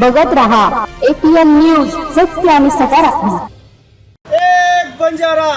बघत रहा. APN news सत्य आणि सकारात्मक. एक बंजारा.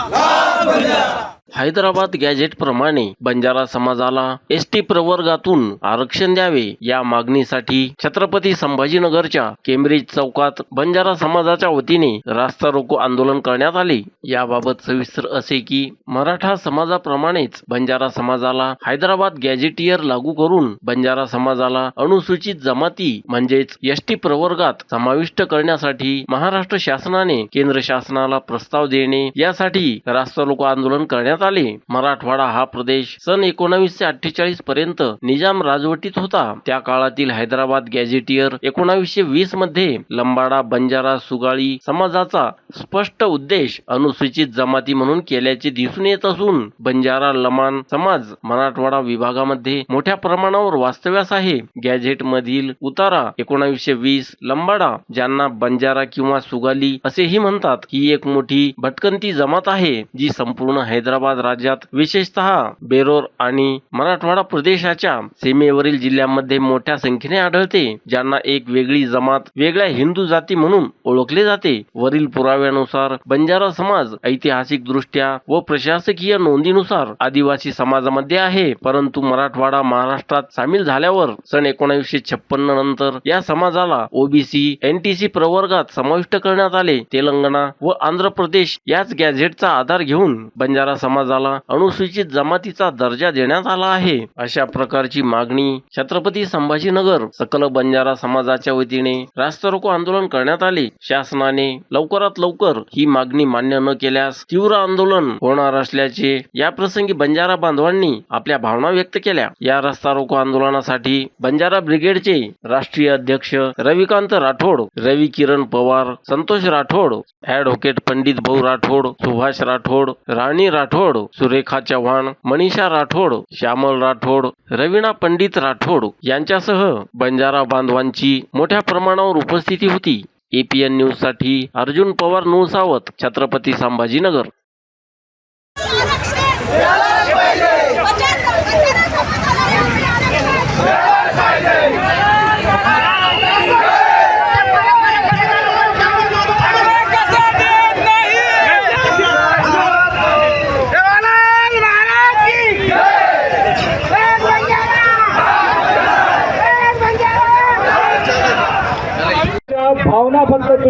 हैदराबाद गॅझेट प्रमाणे बंजारा समाजाला एस टी प्रवर्गातून आरक्षण द्यावे या मागणीसाठी छत्रपती संभाजीनगरच्या केम्ब्रिज चौकात बंजारा समाजाच्या वतीने रास्ता रोको आंदोलन करण्यात आले. याबाबत सविस्तर असे की मराठा समाजाप्रमाणेच बंजारा समाजाला हैदराबाद गॅझेटियर लागू करून बंजारा समाजाला अनुसूचित जमाती म्हणजेच एस टी प्रवर्गात समाविष्ट करण्यासाठी महाराष्ट्र शासनाने केंद्र शासनाला प्रस्ताव देणे यासाठी रास्ता रोको आंदोलन करण्यात करण्यात आले. मराठवाडा हा प्रदेश सन एकोणावीसशे अठ्ठेचाळीस पर्यंत निजाम राजवटीत होता. त्या काळातील हैदराबाद गॅझेटियर एकोणावीसशे वीसमध्ये लंबाडा बंजारा सुगाळी समाजाचा स्पष्ट उद्देश अनुसूचित जमाती म्हणून केल्याचे दिसून येत असून बंजारा लमान समाज मराठवाडा विभागामध्ये मोठ्या प्रमाणावर वास्तव्यास आहे. गॅझेट मधील उतारा एकोणावीसशे वीस लंबाडा ज्यांना बंजारा किंवा सुगाली असेही म्हणतात ही एक मोठी भटकंती जमात आहे जी संपूर्ण हैदराबाद राज्यात विशेषतः बेरोर आणि मराठवाडा प्रदेशाच्या सीमेवरील जिल्ह्यांमध्ये मोठ्या संख्येने आढळते ज्यांना एक वेगळी जमात वेगळ्या हिंदू जाती म्हणून ओळखले जाते. वरील पुराव्यानुसार बंजारा समाज ऐतिहासिक दृष्ट्या व प्रशासकीय नोंदीनुसार आदिवासी समाजामध्ये आहे परंतु मराठवाडा महाराष्ट्रात सामील झाल्यावर सन एकोणीसशे छप्पन्न नंतर या समाजाला ओबीसी एनटीसी प्रवर्गात समाविष्ट करण्यात आले. तेलंगणा व आंध्र प्रदेश याच गॅझेटचा आधार घेऊन बंजारा समाज समाजाला अनुसूचित जमातीचा दर्जा देण्यात आला आहे. अशा प्रकारची मागणी छत्रपती संभाजीनगर सकल बंजारा समाजाच्या वतीने रास्ता रोको आंदोलन करण्यात आले. शासनाने लवकरात लवकर ही मागणी मान्य न केल्यास तीव्र आंदोलन होणार असल्याचे या प्रसंगी बंजारा बांधवांनी आपल्या भावना व्यक्त केल्या. या रस्ता रोको आंदोलनासाठी बंजारा ब्रिगेडचे राष्ट्रीय अध्यक्ष रविकांत राठोड रवी किरण पवार संतोष राठोड ऍडव्होकेट पंडित भाऊ राठोड सुभाष राठोड राणी राठोड सुरेखा चव्हाण मनीषा राठोड श्यामल राठोड रवीना पंडित राठोड यांच्यासह बंजारा बांधवांची मोठ्या प्रमाणावर उपस्थिती होती. एपीएन न्यूजसाठी अर्जुन पवार नूसावत छत्रपती संभाजीनगर.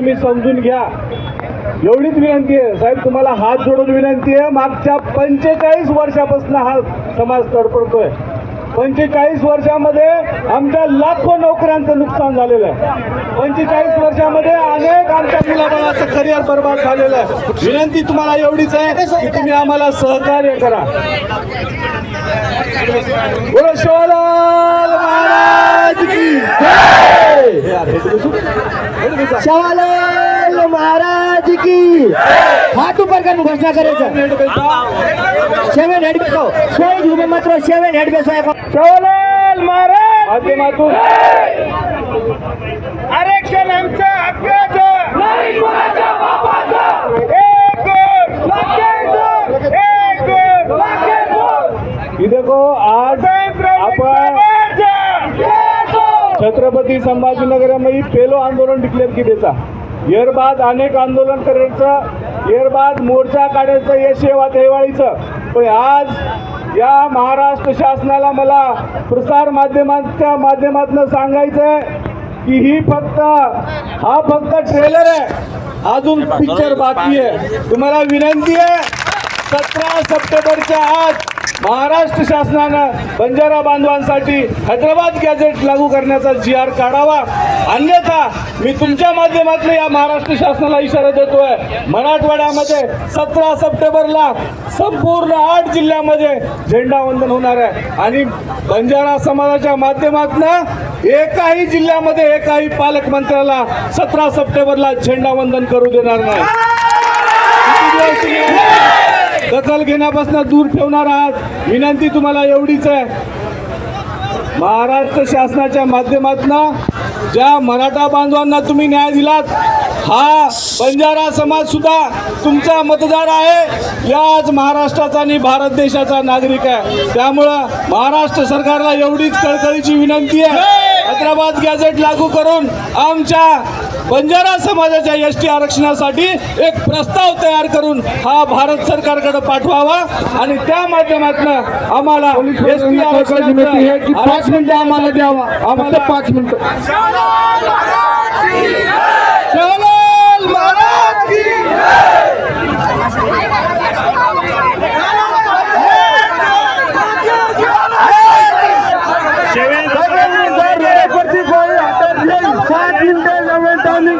तुम्ही समजून घ्या. एवढीच विनंती आहे. साहेब तुम्हाला हात जोडून विनंती आहे. मागच्या पंचेचाळीस वर्षापासून हा समाज तडपडतोय पंचेचाळीस वर्षामध्ये आमच्या लाखो नोकऱ्यांचं नुकसान झालेलं आहे. पंचेचाळीस वर्षामध्ये अनेक आमच्या मुलाबाळाचं करिअर बर्बाद झालेलं आहे. विनंती तुम्हाला एवढीच आहे की तुम्ही आम्हाला सहकार्य करा. बोलो शिवलाल महाराज की जय! हे यार, हे बसू. हे बसू. शिवालाल महाराज की। हाथ ऊपर कर घोषणा बेटा. सेवन हेड बेसो। शहीद उभे मात्र सेवन हेड बेसो शिवलाल महाराज माध्यमातून आरक्षण आमचं हक्काचं नाही कोणाच्या बापाचं एक गोड एक गोड ही देखो आज आपण छत्रपती संभाजीनगरमध्ये पेलो आंदोलन डिक्लेअर केलेचा येरबाद अनेक आंदोलन करायचं येरबाद मोर्चा काढायचं यश सेवा देवाळीचं. पण आज या महाराष्ट्र शासनाला मला प्रसार माध्यमांच्या माध्यमातून सांगायचं आहे की ही फक्त हा फक्त ट्रेलर आहे. अजून पिक्चर बाकी आहे. तुम्हाला विनंती आहे सतरा सप्टेंबरच्या आज महाराष्ट्र शासनानं बंजारा बांधवांसाठी हैदराबाद गॅझेट लागू करण्याचा जी आर काढावा. अन्यथा मी तुमच्या माध्यमातून या महाराष्ट्र शासनाला इशारा देतोय. मराठवाड्यामध्ये सतरा सप्टेंबरला संपूर्ण आठ जिल्ह्यामध्ये झेंडावंदन होणार आहे. आणि बंजारा समाजाच्या माध्यमातून एकाही जिल्ह्यामध्ये एकाही पालकमंत्र्याला सतरा सप्टेंबरला झेंडावंदन करू देणार नाही. दखल घेण्यापासून दूर ठेवणार आहात. विनंती तुम्हाला एवढीच आहे. महाराष्ट्र शासनाच्या माध्यमातून ज्या मराठा बांधवांना तुम्ही न्याय दिलात हा बंजारा समाज सुद्धा तुमचा मतदार आहे. याच महाराष्ट्राचा आणि भारत देशाचा नागरिक आहे. त्यामुळं महाराष्ट्र सरकारला एवढीच कळकळीची विनंती आहे. हैदराबाद गॅझेट लागू करून आमच्या बंजारा समाजाच्या एस टी आरक्षणासाठी एक प्रस्ताव तयार करून हा भारत सरकारकडे पाठवावा आणि त्या माध्यमातून आम्हाला एस टी पाच मिनिटं आम्हाला द्यावा. आम्हाला पाच मिनिटं शिवलाल महाराज की सात मिनिटं जवळ टायमिंग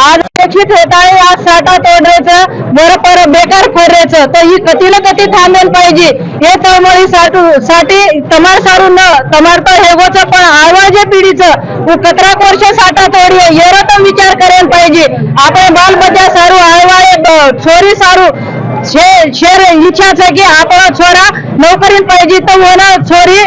आज अपेक्षित होत आहे आज साठा तोडायचं बरं पर बेकार फरायचं तर ही कथीला कथी थांबेल पाहिजे? हे तळमळी साठू साठी तमार सारू न तमारता हेगोचं पण आवाज आहे पिढीचं कचरा कोर्ष साठा तोडी येरा तर विचार करेल पाहिजे. आपण बालबद्या सारू आळवाय चोरी सारू ઈચ્છા છે કે આપણો છોરા નોકરી પડી તો છોરી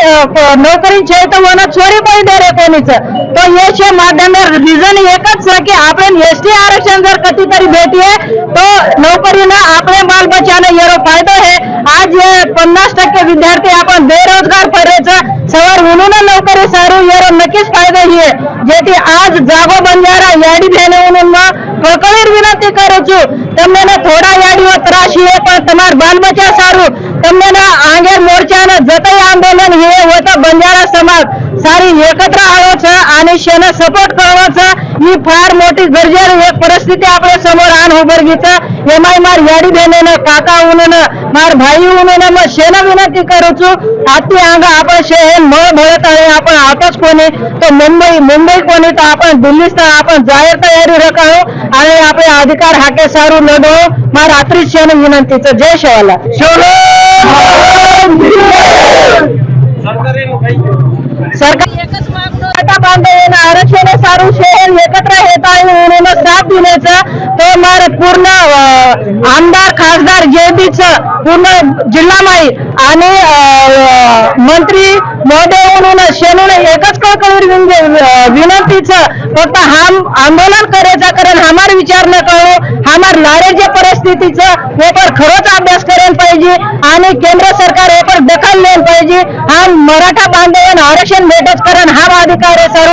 નોકરી છે તો ઓના છોરી પણ દે કોની છે. તો એ છે માધ્યમે રીઝન એક જ છે કે આપણે એસટી આરક્ષણ જર કટી કરી બેઠીએ તો નોકરીના આપણે બાલ બચ્ચાને એનો ફાયદો છે. આજ પચાસ ટકા વિદ્યાર્થી આપણે બેરોજગાર પડે છે. સવાર ઉનું નોકરી સારું, એનો નક્કી જ ફાયદો છે. જેથી આજ જાગો બંજારા યાડી બહેનોમાં પ્રકરણ વિનંતી કરું છું. તમને થોડા વપરાશીઓ પણ તમારા બંધ સારું તમને આંગે મોરચાના જતઈ આંદોલન હે હોય તો બંજારા સમાજ સારી એકત્ર આવ્યો છે આને શેને સપોર્ટ કરવો છે ही फार एक परिस्थिती आपल्यासमोर आण उभरगीचं एमाय मार याडी बहिणीनं काका उन्हं मार भाई उन्हं मग शेना विनंती करू છું आती अंग आपण शहर मळ भरत आहे आपण आताच कोणी तो मुंबई मुंबई कोणी तर आपण दिल्ली तर आपण जाहीर तयारी रखावो आणि आपले अधिकार हाके सारू लढो. मार रात्री शेण विनंतीचं. जय शेवाला. सरकार एकच मागणं आता बांधव आरक्षण सारू शहर एकत्र येत आहे म्हणून साथ देण्याचं तो मार पूर्ण आमदार खासदार जेबीच पूर्ण जिल्हा माई आणि मंत्री महोदय म्हणून शेनून एकच कळकळीर विनंतीचं फक्त हम आंदोलन करायचं कारण हमार विचार न कळू हमार लारेच्या परिस्थितीच वेपर पण खरोच अभ्यास करायला पाहिजे आणि केंद्र सरकार वेपर दखल घ्यायला पाहिजे. हा मराठा बांधवांना आरक्षण भेटच कारण हम अधिकार है सर.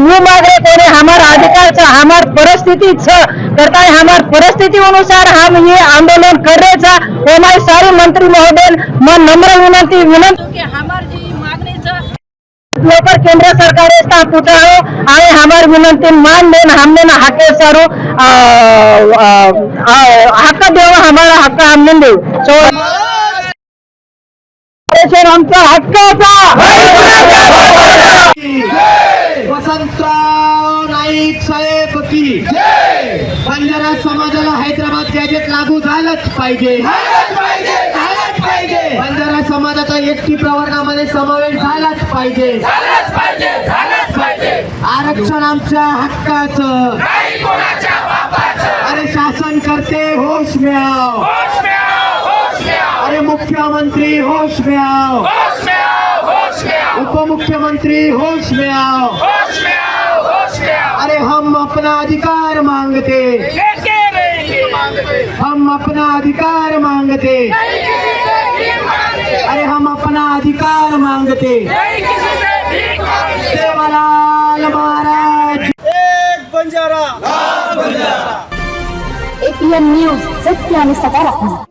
वो मांग रहे हमारा अधिकार छ हमार परिस्थिति छ करता है हमार परिस्थिति अनुसार हम ये आंदोलन कर रहे छ हमारे सारे मंत्री महोदय मैं नम्र विनंती विनती की लोकर केंद्र सरकार स्थान पुतळो हो. हमार विनंती मान देन हमने ना हके सारो. हक देव हमारा हक हमने देऊ. सो आमचा हक्काचा वसंतराव नाईक साहेब की बंजारा समाजाला हैदराबाद गॅजेट लागू झालंच पाहिजे. बंजारा समाजाचा एस टी प्रवर्गामध्ये समावेश झालाच पाहिजे. आरक्षण आमच्या हक्काचं. अरे शासन करते होश में आओ अरे मुख्यमंत्री होश में आओ। उपमुख्यमंत्री होश में आओ। उप मुख्यमंत्री होश में आओ। होश में आओ होश में आओ। अरे हम अपना अधिकार मांगते। हम अपना अधिकार मांगते। अरे हम अपना अधिकार मांगते। सेवालाल महाराज। एक बंजारा। एपीएन न्यूज़ सत्य आणि सकारात्मक